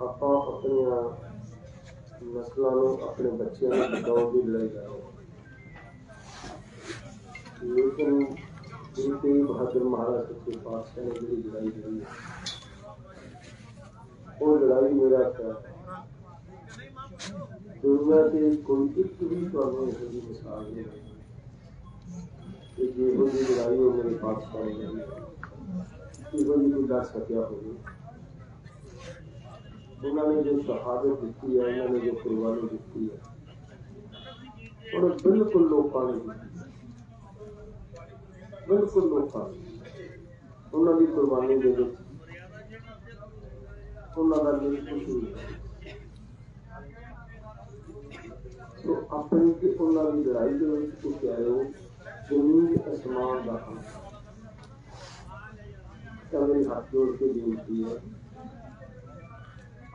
ਆਪਾਂ ਆਪਣੀਆਂ ਨਸਲਾਂ ਨੂੰ ਆਪਣੇ ਬੱਚਿਆਂ ਨੂੰ ਬਚਾਉਣ ਦੀ ਲੜਾਈ ਲੜ ਰਹੇ ਹਾਂ ਲੇਕਿਨ ਗੁਰੂ ਤੇਗ ਬਹਾਦਰ ਮਹਾਰਾਜ ਸੱਚੇ ਪਾਤਸ਼ਾਹ ਨੇ ਜਿਹੜੀ ਲੜਾਈ ਲੜੀ ਹੈ ਉਹ ਲੜਾਈ ਮੇਰਾ ਖਿਆਲ ਹੈ ਦੁਨੀਆ ਤੇ ਕੋਈ ਇੱਕ ਵੀ ਤੁਹਾਨੂੰ ਇਹੋ ਜਿਹੀ ਮਿਸਾਲ ਨਹੀਂ ਹੈ ਕਿ ਜਿਹੋ ਜਿਹੀ ਲੜਾਈ ਉਹ ਮੇਰੇ ਪਾਤਸ਼ਾਹ ਨੇ ਲੜੀ ਇਹੋ ਜਿਹੀ ਕੋਈ ਲੜ ਸਕਿਆ ਹੋਵੇ जिन्होंने जो शहादत दी है उन्होंने जो कुर्बानी दी है उन्हें बिल्कुल लोगों ने बिल्कुल लोगों उन्होंने कुर्बानी दे उन्होंने बिल्कुल तो अपनी कि उन्होंने लड़ाई के बीच तो क्या है वो? ज़मीन आसमान का हम कभी हाथ जोड़ के बेनती है?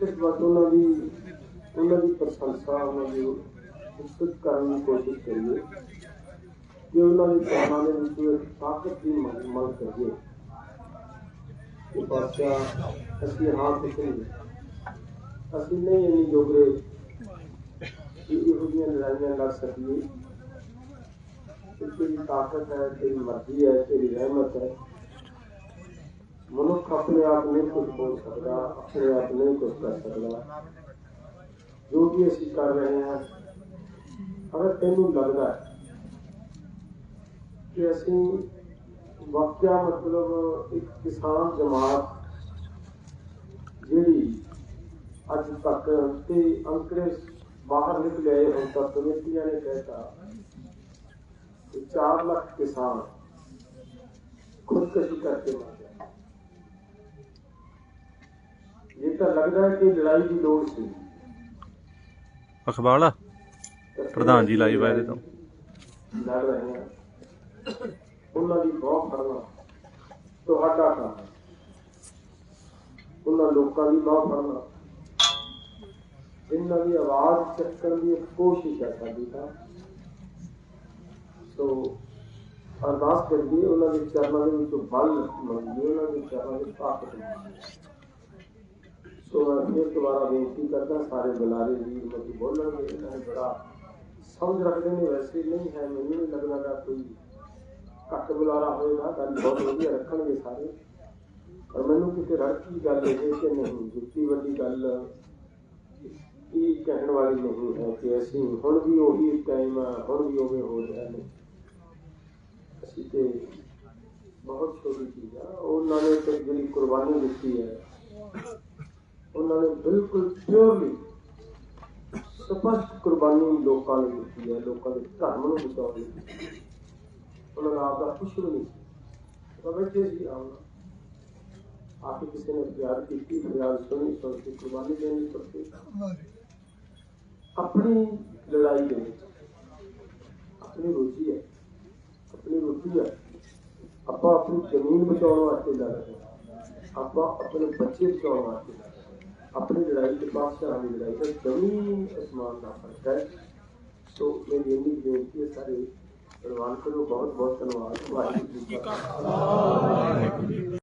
ਕਿ ਜਿਵੇਂ ਇੱਕ ਪਾਰਸ ਤੇ ਕੂੜੇ ਦਾ ਮੁਕਾਬਲਾ ਕਰਨਾ ਗੁਰਪ੍ਰੀਤ ਦਾ ਵਿਪਨ ਹਰਪ੍ਰੀਤ ਦਾ ਪੂਰਾ ਮੁੰਡਾ ਮੇਰੇ ਹੱਥ ਜੋੜ ਕੇ ਬੇਨਤੀ ਹੈ ਬੁਲਾਰੇ ਸਾਰਿਆਂ ਨੇ ਬੋਲਣਾ ਮੇਰੇ ਪਾਤਸ਼ਾਹ ਦੀ ਅੱਜ ਉਤਸਵ ਕਰਨੀ ਹੈ ਸਿਰਫ ਬਸ ਉਹਨਾਂ ਦੀ ਉਹਨਾਂ ਦੀ ਪ੍ਰਸ਼ੰਸਾ ਉਹਨਾਂ ਦੀ ਉਤਸਵ ਕਰਨ ਦੀ ਕੋਸ਼ਿਸ਼ ਕਰੀਏ ਕਿ ਉਹਨਾਂ ਦੇ ਚਰਨਾਂ ਦੇ ਵਿੱਚ ਇੱਕ ਤਾਕਤ ਦੀ ਮਲ ਮਲ ਕਰੀਏ ਕਿ ਪਾਤਸ਼ਾਹ ਅਸੀਂ ਹਾਂ ਕੁਛ ਨਹੀਂ ਅਸੀਂ ਨਹੀਂ ਇੰਨੀ ਜੋਗਰੇ ਕਿ ਇਹੋ ਜਿਹੀਆਂ ਲੜਾਈਆਂ ਲੜ ਸਕੀਏ ਕਿ ਤੇਰੀ ਤਾਕਤ ਹੈ ਤੇਰੀ ਮਰਜ਼ੀ ਹੈ ਤੇਰੀ ਰਹਿਮਤ ਹੈ ਮਨੁੱਖ ਆਪਣੇ ਆਪ ਨਹੀਂ ਕੁਝ ਬੋਲ ਸਕਦਾ ਆਪਣੇ ਆਪ ਨਹੀਂ ਕੁਝ ਕਰ ਸਕਦਾ ਜੋ ਵੀ ਅਸੀਂ ਕਰ ਰਹੇ ਹਾਂ ਅਗਰ ਤੈਨੂੰ ਲੱਗਦਾ ਹੈ ਕਿ ਅਸੀਂ ਵਾਕਿਆ ਮਤਲਬ ਇੱਕ ਕਿਸਾਨ ਜਮਾਤ ਜਿਹੜੀ ਅੱਜ ਤੱਕ ਤੇ ਅੰਕੜੇ ਬਾਹਰ ਨਿਕਲੇ ਆਏ ਹੁਣ ਤੱਕ ਕਮੇਟੀਆਂ ਨੇ ਕਹਿਤਾ ਕਿ 4 ਲੱਖ ਕਿਸਾਨ ਖੁਦਕਸ਼ੀ ਕਰਕੇ ਮਰ ਤਾਂ ਲੱਗਦਾ ਹੈ ਕਿ ਲੜਾਈ ਦੀ ਲੋੜ ਸੀ। ਅਖਬਾਲਾ ਤਾਂ ਪ੍ਰਧਾਨ ਜੀ ਲਾਈਵ ਆਏ ਦੇ ਤੋਂ। ਲੜ ਰਹੇ ਹਾਂ ਉਹਨਾਂ ਦੀ ਬਹੁਤ ਫੜਨਾ ਤੁਹਾਡਾ ਕੰਮ ਹੈ। ਉਹਨਾਂ ਲੋਕਾਂ ਦੀ ਬਹੁਤ ਫੜਨਾ ਇਹਨਾਂ ਦੀ ਆਵਾਜ਼ ਚੱਕਣ ਦੀ ਇੱਕ ਕੋਸ਼ਿਸ਼ ਹੈ ਸਾਡੀ ਤਾਂ। ਸੋ ਅਰਦਾਸ ਕਰੀਏ ਉਹਨਾਂ ਦੇ ਚਰਨਾਂ ਦੇ ਵਿੱਚ ਬਲ ਮੰਗੀਏ ਉਹਨਾਂ ਦੇ ਚਰਨਾਂ ਦੇ ਤਾਕਤ ਮੰਗੀਏ। ਸੋ ਮੈਂ ਫਿਰ ਦੁਬਾਰਾ ਬੇਨਤੀ ਕਰਦਾ ਸਾਰੇ ਬੁਲਾਰੇ ਵੀਰ ਮਤ ਬੋਲਣਗੇ ਇਹਨਾਂ ਨੇ ਬੜਾ ਸਮਝ ਰੱਖਦੇ ਨੇ ਵੈਸੇ ਨਹੀਂ ਹੈ ਮੈਨੂੰ ਨਹੀਂ ਲੱਗਦਾ ਗਾ ਕੋਈ ਘੱਟ ਬੁਲਾਰਾ ਹੋਏਗਾ ਗੱਲ ਬਹੁਤ ਵਧੀਆ ਰੱਖਣਗੇ ਸਾਰੇ ਪਰ ਮੈਨੂੰ ਕਿਤੇ ਰੜਕੀ ਗੱਲ ਇਹ ਕਿ ਨਹੀਂ ਜੁੱਤੀ ਵੱਡੀ ਗੱਲ ਇਹ ਕਹਿਣ ਵਾਲੀ ਨਹੀਂ ਹੈ ਕਿ ਅਸੀਂ ਹੁਣ ਵੀ ਉਹੀ ਟਾਈਮ ਹੁਣ ਵੀ ਉਹੇ ਹੋ ਰਿਹਾ ਨੇ ਅਸੀਂ ਤੇ ਬਹੁਤ ਛੋਟੀ ਚੀਜ਼ ਆ ਉਹਨਾਂ ਨੇ ਤੇ ਜਿਹੜੀ ਕੁਰਬਾਨੀ ਦਿੱਤੀ ਹੈ उन्होंने बिल्कुल प्योरली स्पष्ट कुर्बानी लोगों ने दी है लोगों के धर्म को बचाने की उन्होंने आपका कुछ नहीं तो बैठे ही आऊँगा आके किसी ने प्यार की प्यार सुनी तो पड़ती कुर्बानी देनी पड़ती। अपनी लड़ाई में अपनी रोजी है, अपनी रोटी है। आप अपनी ज़मीन बचाने वास्ते लड़ रहे हैं। आप अपने बच्चे बचाने वास्ते लड़ रहे हैं। अपनी लड़ाई के पास से की लड़ाई पर ज़मीन आसमान का फ़र्क है। तो मेरी इन्नी बेनती है, सारे परिवार को तो बहुत बहुत धन्यवाद।